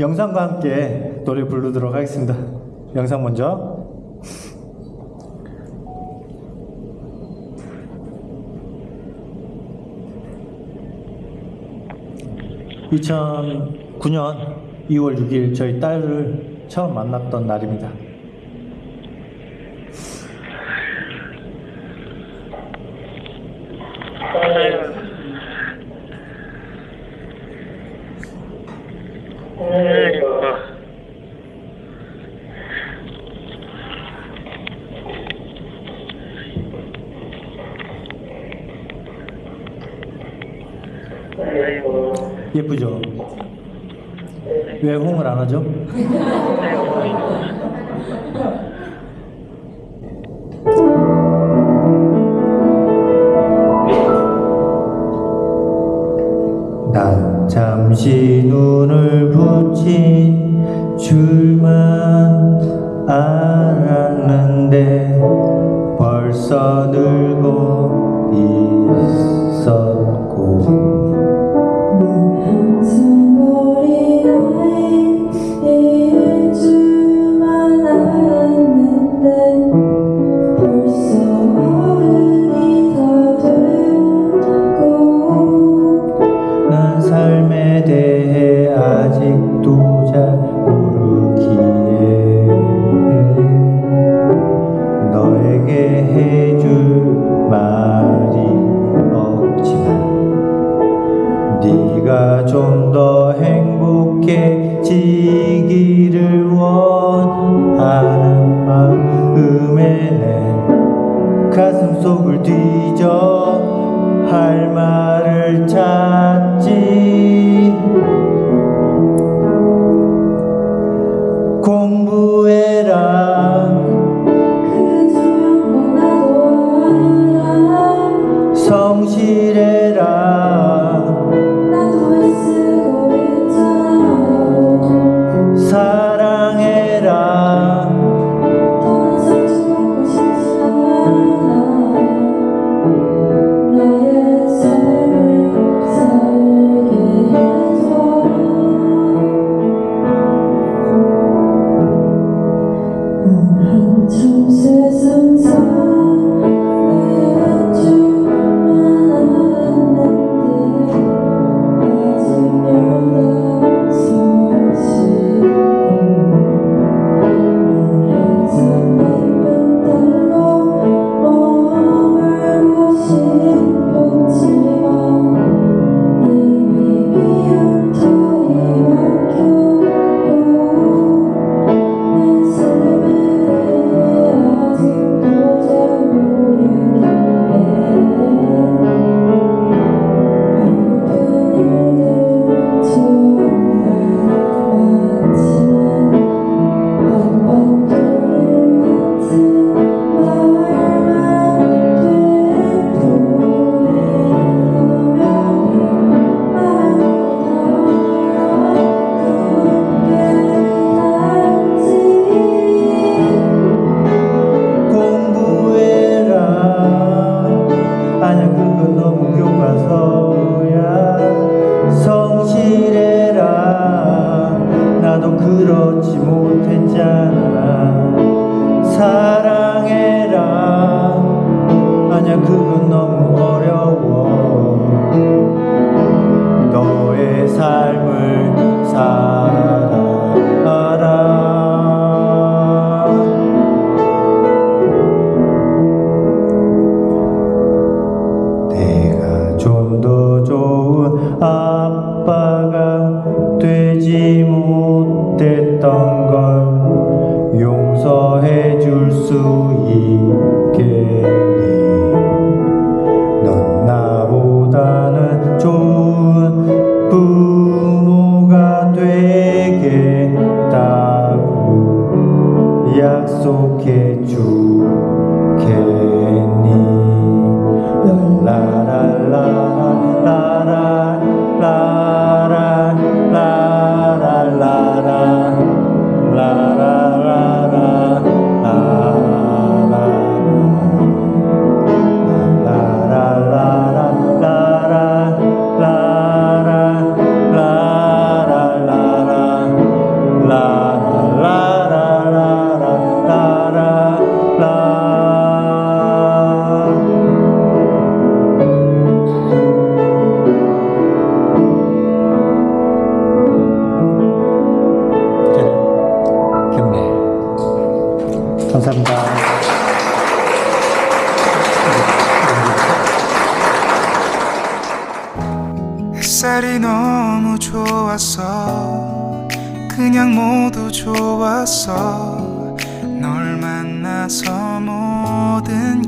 영상과 함께 노래 부르도록 하겠습니다. 영상 먼저. (2009년 2월 6일) 저희 딸을 처음 만났던 날입니다. 예쁘죠? 왜 홍을 안 하죠? 난 잠시 눈을 붙인 줄만 알았는데 벌써 늘 전 세상 사랑해라. 아니야 그건 너무 어려워. 너의 삶을 살아라. 내가 좀 더 좋은 아빠가 되지 약속해 주겠니 랄라 감사합니다. 햇살이 너무 좋았어 그냥 모두 좋았어 널 만나서 모든